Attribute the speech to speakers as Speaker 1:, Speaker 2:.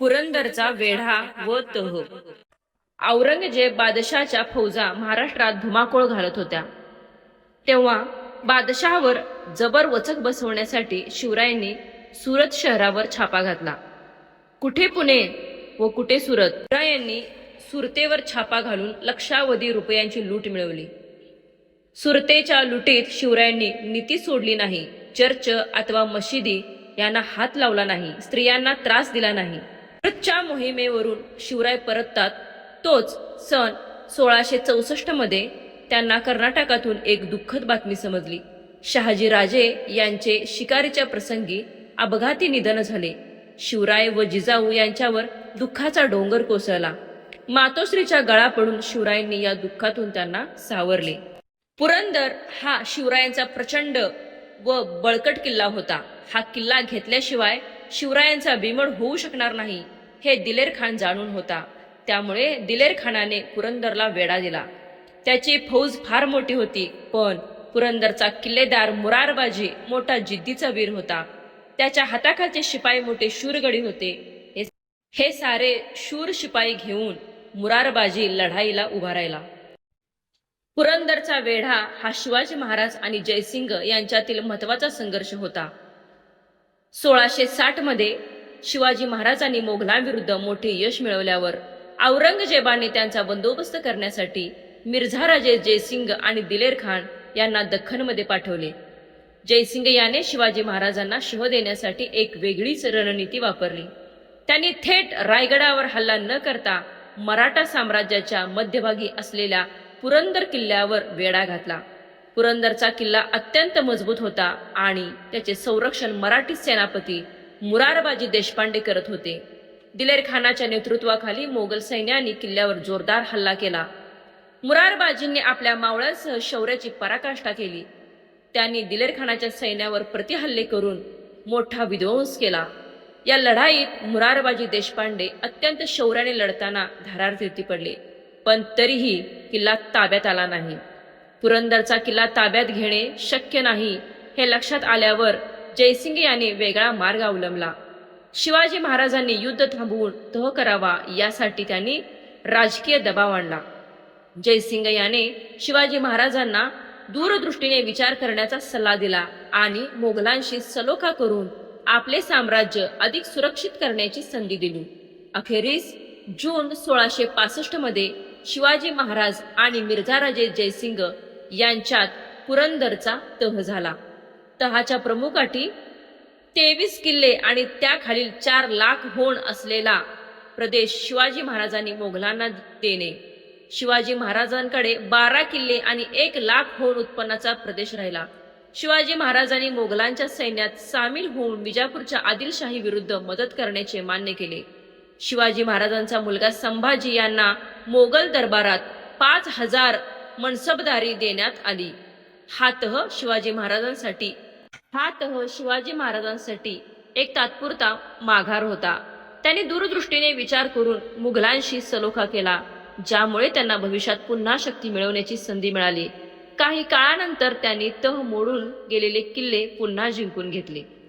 Speaker 1: पुरंदरचा वेढा व तह. औरंगजेब बादशाहच्या फौजा महाराष्ट्रात धुमाकूळ घालत होत्या. तेव्हा बादशहावर जबर वचक बसवण्यासाठी शिवरायांनी सुरत शहरावर छापा घातला. कुठे पुणे व कुठे सुरत? शिवरायांनी सुरतेवर छापा घालून लक्षावधी रुपयांची लूट मिळवली. सुरतेच्या लुटीत शिवरायांनी नीती सोडली नाही चर्च अथवा मशिदी यांना हात लावला नाही स्त्रियांना त्रास दिला नाही. च्या मोहिमेवरून शिवराय परततात. तोच सन सोळाशे चौसष्टमध्ये त्यांना कर्नाटकातून एक दुःखद बातमी समजली. शहाजी राजे यांचे शिकारीच्या प्रसंगी अपघाती निधन झाले. शिवराय व जिजाऊ यांच्यावर दुःखाचा डोंगर कोसळला. मातोश्रीच्या गळा पडून शिवरायांनी या दुःखातून त्यांना सावरले. पुरंदर हा शिवरायांचा प्रचंड व बळकट किल्ला होता. हा किल्ला घेतल्याशिवाय शिवरायांचा बिमड होऊ शकणार नाही. हे दिलेर खान जाणून होता. त्यामुळे दिलेर खानाने पुरंदरला वेढा दिला. त्याची फौज फार मोठी होती पण पुरंदरचा किल्लेदार मुरारबाजी मोठा जिद्दीचा वीर होता. त्याच्या हाताखालचे शिपाई मोठे शूरगडी होते. हे- सारे शूर शिपाई घेऊन मुरारबाजी लढाईला उभा राहिला. पुरंदरचा वेढा हा शिवाजी महाराज आणि जयसिंग यांच्यातील महत्त्वाचा संघर्ष होता. सोळाशे साठमध्ये शिवाजी महाराजांनी मोगलांविरुद्ध मोठे यश मिळवल्यावर औरंगजेबाने त्यांचा बंदोबस्त करण्यासाठी मिर्झा राजे जयसिंग आणि दिलेर खान यांना दख्खनमध्ये पाठवले. जयसिंग याने शिवाजी महाराजांना शह देण्यासाठी एक वेगळीच रणनीती वापरली. त्यांनी थेट रायगडावर हल्ला न करता मराठा साम्राज्याच्या मध्यभागी असलेल्या पुरंदर किल्ल्यावर वेढा घातला. पुरंदरचा किल्ला अत्यंत मजबूत होता आणि त्याचे संरक्षण मराठी सेनापती मुरारबाजी देशपांडे करत होते. दिलेर खानाच्या नेतृत्वाखाली मोगल सैन्याने किल्ल्यावर जोरदार हल्ला केला. मुरारबाजींनी आपल्या मावळ्यांसह शौर्याची पराकाष्ठा केली. त्यांनी दिलेर खानाच्या सैन्यावर प्रतिहल्ले करून मोठा विध्वंस केला. या लढाईत मुरारबाजी देशपांडे अत्यंत शौर्याने लढताना धारार्थी पडले. पण तरीही किल्ला ताब्यात आला नाही. पुरंदरचा किल्ला ताब्यात घेणे शक्य नाही हे लक्षात आल्यावर जयसिंग याने वेगळा मार्ग अवलंबला. शिवाजी महाराजांनी युद्ध थांबवून तह करावा यासाठी त्यांनी राजकीय दबाव आणला. जयसिंग याने शिवाजी महाराजांना दूरदृष्टीने विचार करण्याचा सल्ला दिला आणि मोगलांशी सलोखा करून आपले साम्राज्य अधिक सुरक्षित करण्याची संधी दिली. अखेरीस जून सोळाशे पासष्टमध्ये शिवाजी महाराज आणि मिर्झाराजे जयसिंग यांच्यात पुरंदरचा तह झाला. तहाच्या प्रमुख अटी तेवीस किल्ले आणि त्याखालील चार लाख होण असलेला प्रदेश शिवाजी महाराजांनी मोगलांना देणे. शिवाजी महाराजांकडे बारा किल्ले आणि एक लाख होण उत्पन्नाचा प्रदेश राहिला. शिवाजी महाराजांनी मोगलांच्या सैन्यात सामील होऊन विजापूरच्या आदिलशाही विरुद्ध मदत करण्याचे मान्य केले. शिवाजी महाराजांचा मुलगा संभाजी यांना मोगल दरबारात पाच हजार मनसबदारी देण्यात आली. हा तह शिवाजी महाराजांसाठी हा तह शिवाजी महाराजांसाठी एक तात्पुरता माघार होता. त्यांनी दूरदृष्टीने विचार करून मुघलांशी सलोखा केला ज्यामुळे त्यांना भविष्यात पुन्हा शक्ती मिळवण्याची संधी मिळाली. काही काळानंतर त्यांनी तह मोडून गेलेले किल्ले पुन्हा जिंकून घेतले.